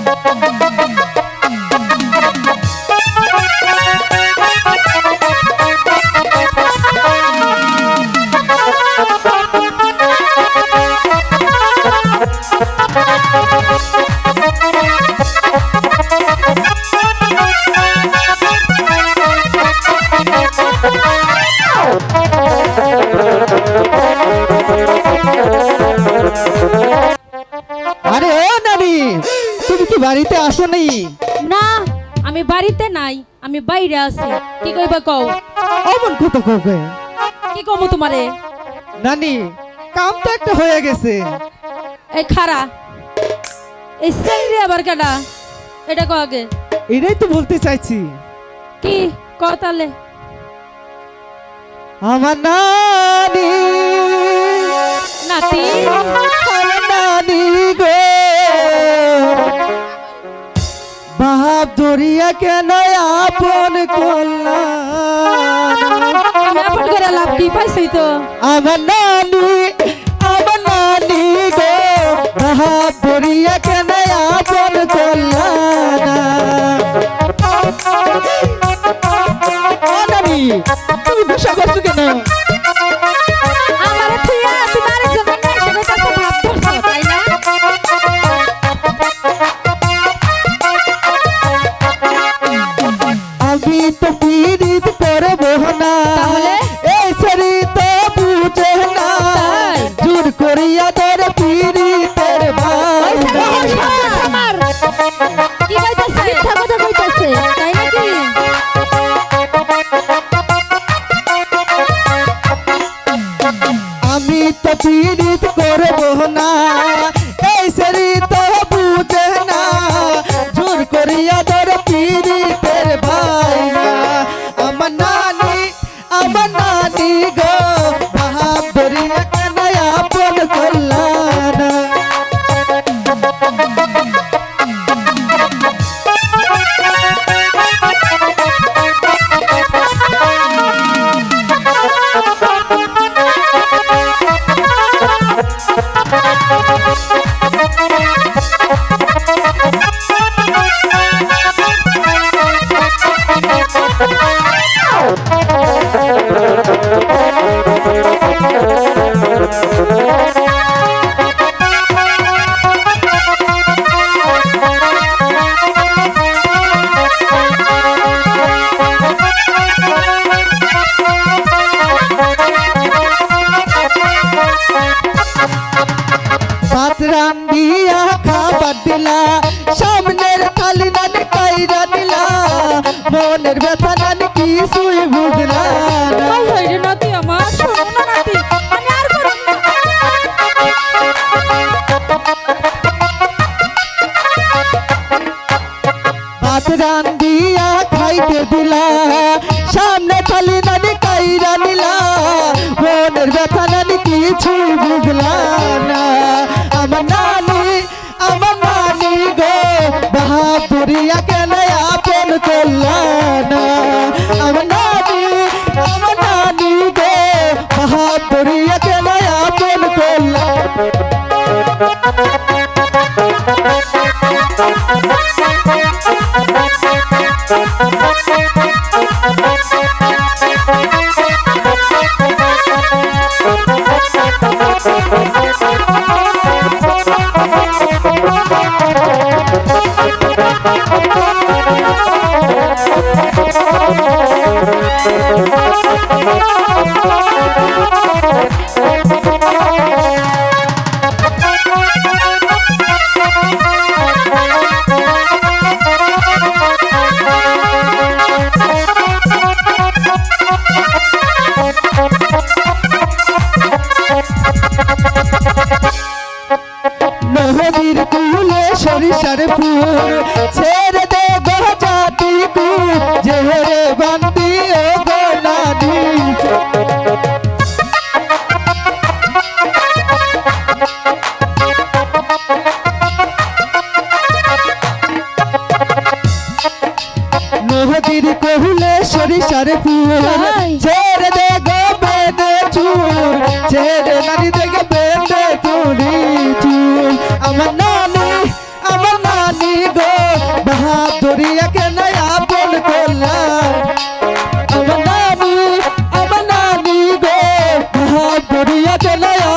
আরে ও নানি তুমি কি বাড়িতে আসো নি না আমি বাড়িতে নাই আমি বাইরে আছি। কি কইবা কও? অমন কত কবে কি কমু তোমারে? নানি কাম তো একটা হয়ে গেছে। এই খারা এই স্যাংরি আবার কেডা? এটা কও আগে। এটাই তো বলতে চাইছি। কি? কও তাহলে। আমার নানি। নাতি? বাপ দরিয়া কেন আপন করলাম? আপন করে লাভ কি পাইছি তো? আমার নানি আমি তো পীড়িত করব না? এই শরী তো বুঝে না? জোর করিয়া তোর পীড়িতের ভাই কি কইতাছে? মিথ্যা কথা কইতাছে তাই নাকি? আমি তো পীড়িত করব না। এই শরী তো বুঝে না। জোর করিয়া তোর পীড়িতের ভাত রান্ধিয়া খাবার দিলা সামনের থালি নানি কাইরা দিলা। মনের ব্যথা নানি কিছুই বুঝলা নাতি আমার? শোনো না নাতি আমি আর করব ভাত রান্ধিয়া খাইতে দিলা সামনে থালি নানি কাইরা নিলা মনের ব্যথা নানি কিছুই বুঝলা না। সরিষার ফুল ছেড়ে দে গজাতি কুল। জেহরে বান্দি ও আমার শরপিয়া ছেড়ে দে গো বেঁধে চুল, ছেড়ে নারী দেখে বেঁধে চুরি চুল। আমার নানি আমার নানি গো বাহাদুরিয়াকে নয়া বল করলাম। আমার নানি আমার নানি গো বাহাদুরিয়াকে নয়া